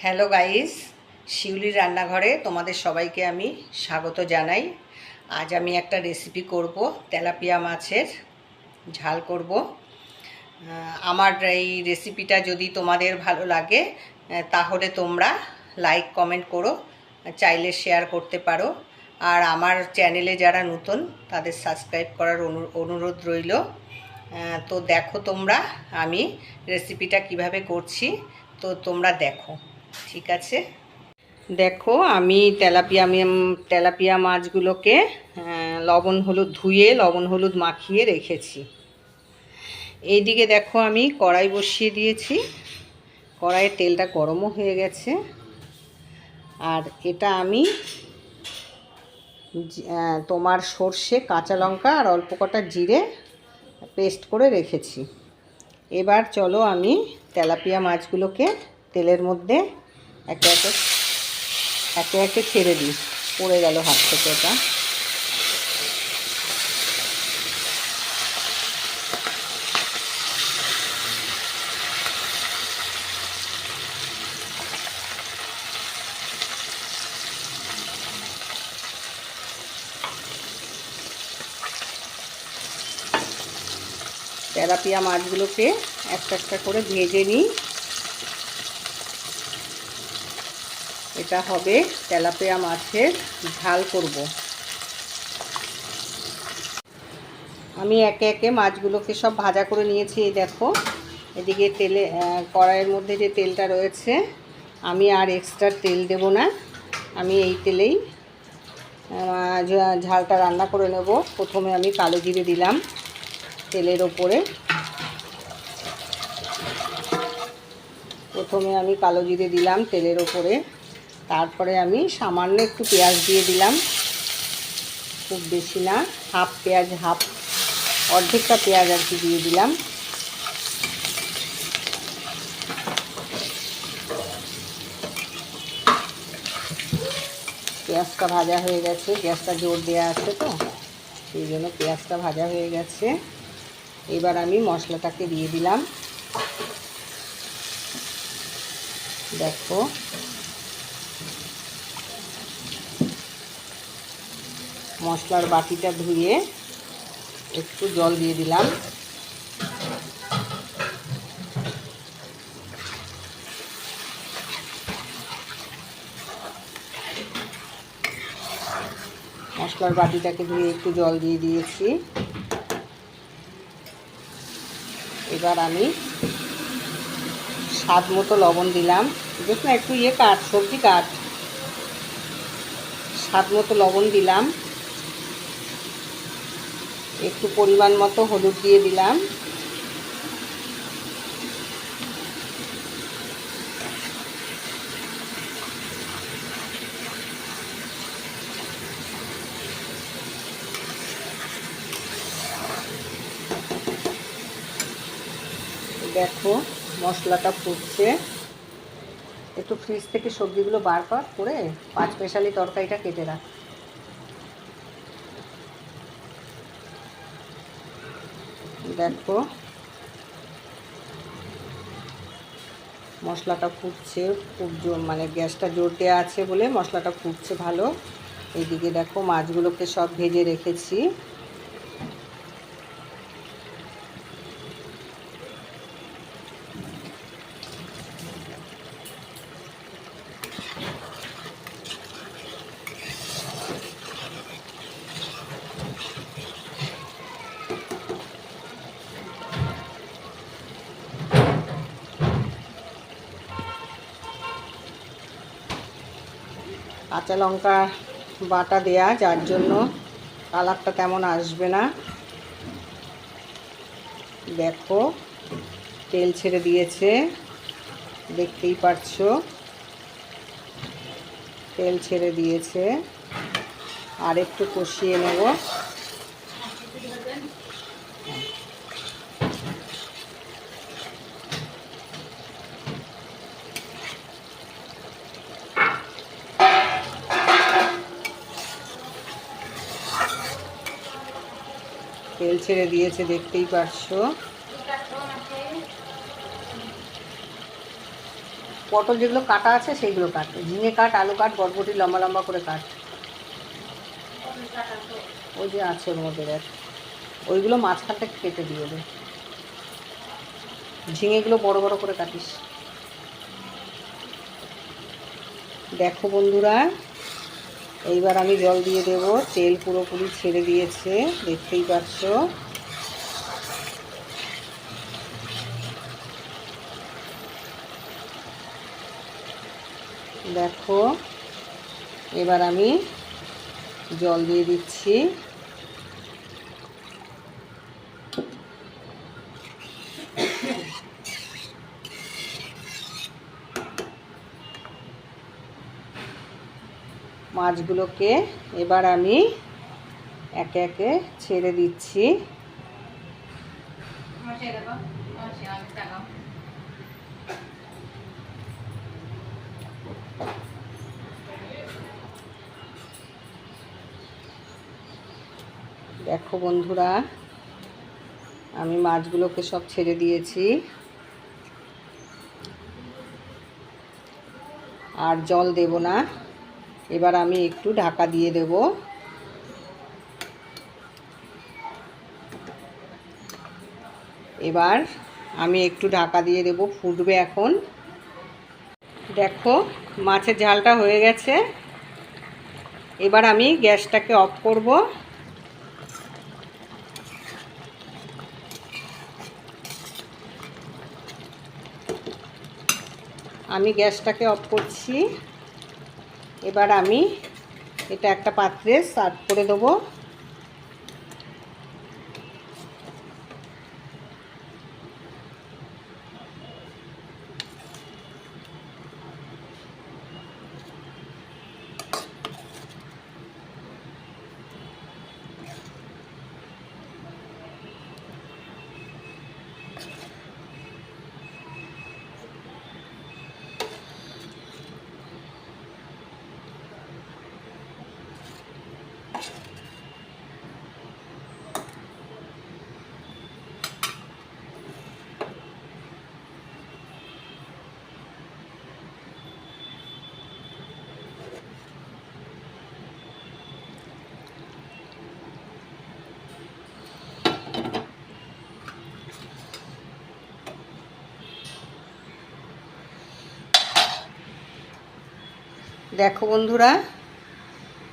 Hello guys, শিউলির রান্নাঘরে তোমাদের সবাইকে আমি স্বাগত জানাই। আজ আমি একটা রেসিপি করব, তেলাপিয়া মাছের ঝাল করব। আমার এই রেসিপিটা যদি তোমাদের ভালো লাগে তাহলে তোমরা লাইক কমেন্ট করো, চাইলে শেয়ার করতে পারো। আর আমার চ্যানেলে যারা নতুন, তাদের সাবস্ক্রাইব করার অনু- অনুরোধ রইল। তো দেখো তোমরা আমি রেসিপিটা কীভাবে করছি। তো তোমরা দেখো। ঠিক আছে। দেখো, আমি তেলাপিয়া তেলাপিয়া মাছগুলোকে লবণ হলুদ ধুয়ে, লবণ হলুদ মাখিয়ে রেখেছি। এইদিকে দেখো, আমি কড়াই বসিয়ে দিয়েছি। কড়াইয়ের তেলটা গরমও হয়ে গেছে। আর এটা আমি তোমার সর্ষে, কাঁচা লঙ্কা আর অল্প কটা জিরে পেস্ট করে রেখেছি। এবার চলো আমি তেলাপিয়া মাছগুলোকে তেলের মধ্যে একে একে একে একে ছেড়ে দিই পড়ে গেল হাত থেকে ওটা। তেলাপিয়া মাছগুলোকে একটা একটা করে ভেজে নিই। এটা হবে তেলাপিয়া মাছের ঝাল করব। আমি একে একে মাছগুলোকে সব ভাজা করে নিয়েছি, এই দেখো। এদিকে তেলে কড়াইয়ের মধ্যে যে তেলটা রয়েছে, আমি আর এক্সট্রা তেল দেব না। আমি এই তেলেই ঝালটা রান্না করে নেব। প্রথমে আমি কালো জিরে দিলাম তেলের ওপরে। প্রথমে আমি কালো জিরে দিলাম তেলের ওপরে। তারপরে আমি সামান্য একটু পেঁয়াজ দিয়ে দিলাম। খুব বেশি না, হাফ পেঁয়াজ, হাফ, অর্ধেকটা পেঁয়াজ আর কি দিয়ে দিলাম। পেঁয়াজটা ভাজা হয়ে গেছে গ্যাসটা জোর দেওয়া আছে তো, সেই জন্য পেঁয়াজটা ভাজা হয়ে গেছে। এবার আমি মশলাটাকে দিয়ে দিলাম। দেখো মশলার বাটিটা ধুয়ে একটু জল দিয়ে দিলাম। মশলার বাটিটাকে ধুয়ে একটু জল দিয়ে দিয়েছি। এবার আমি স্বাদ মতো লবণ দিলাম। দেখুন, একটু ইয়ে কাট সবজি কাট স্বাদ মতো লবণ দিলাম। একটু পরিমাণ মতো হলুদ দিয়ে দিলাম। দেখো, মশলাটা ফুটছে। একটু ফ্রিজ থেকে সবজিগুলো বার কর পাঁচ পেশালি তরকারিটা কেটে রাখ। দেখো। মশলাটা ফুটছে খুব জোর মানে গ্যাসটা জোর দেওয়া আছে বলে মশলাটা ফুটছে ভালো। এইদিকে দেখো মাছগুলোকে সব ভেজে রেখেছি। কাঁচা লঙ্কা বাটা দেয়া, যার জন্য কালারটা তেমন আসবে না। দেখো, তেল ছেড়ে দিয়েছে, দেখতেই পারছ। তেল ছেড়ে দিয়েছে। আর একটু কষিয়ে নেব। ছেড়ে দিয়েছে, দেখতেই পারছ। পটল যেগুলো কাটা আছে, সেইগুলো কাট। ঝিঙে কাট, আলু কাট, বরবটি লম্বা লম্বা করে কাট। ওই যে আছে ওর মধ্যে দেখ ওইগুলো মাঝখান থেকে কেটে দিয়ে দে। ঝিঙেগুলো বড় বড় করে কাটিস। দেখো বন্ধুরা এইবার আমি জল দিয়ে দেব। তেল পুরোপুরি ছেড়ে দিয়েছে, দেখতেই পাচ্ছ। দেখো, এবার আমি জল দিয়ে দিচ্ছি। মাছগুলোকে এবার আমি একে একে ছেড়ে দিচ্ছি। দেখো বন্ধুরা, আমি মাছগুলোকে সব ছেড়ে দিয়েছি। আর জল দেব না। এবার আমি একটু ঢাকা দিয়ে দেব। এবার আমি একটু ঢাকা দিয়ে দেব, ফুটবে এখন। দেখো, মাছের ঝালটা হয়ে গেছে। এবার আমি গ্যাসটাকে অফ করব। আমি গ্যাসটাকে অফ করছি। এবার আমি এটা একটা পাত্রে সার্ভ করে দেবো। দেখো বন্ধুরা,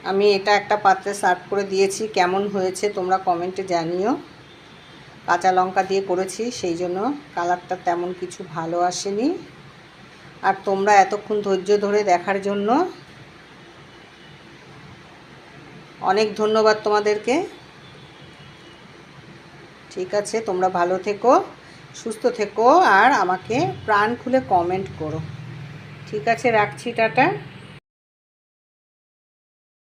আমি এটা একটা পাত্রে সার্ভ করে দিয়েছি, কেমন হয়েছে তোমরা কমেন্টে জানিও। কাঁচা লঙ্কা দিয়ে করেছি, সেই জন্য কালারটা তেমন কিছু ভালো আসেনি। আর তোমরা এতক্ষণ ধৈর্য ধরে দেখার জন্য অনেক ধন্যবাদ তোমাদেরকে। ঠিক আছে, তোমরা ভালো থেকো, সুস্থ থেকো, আর আমাকে প্রাণ খুলে কমেন্ট করো। ঠিক আছে, রাখছি, টাটা।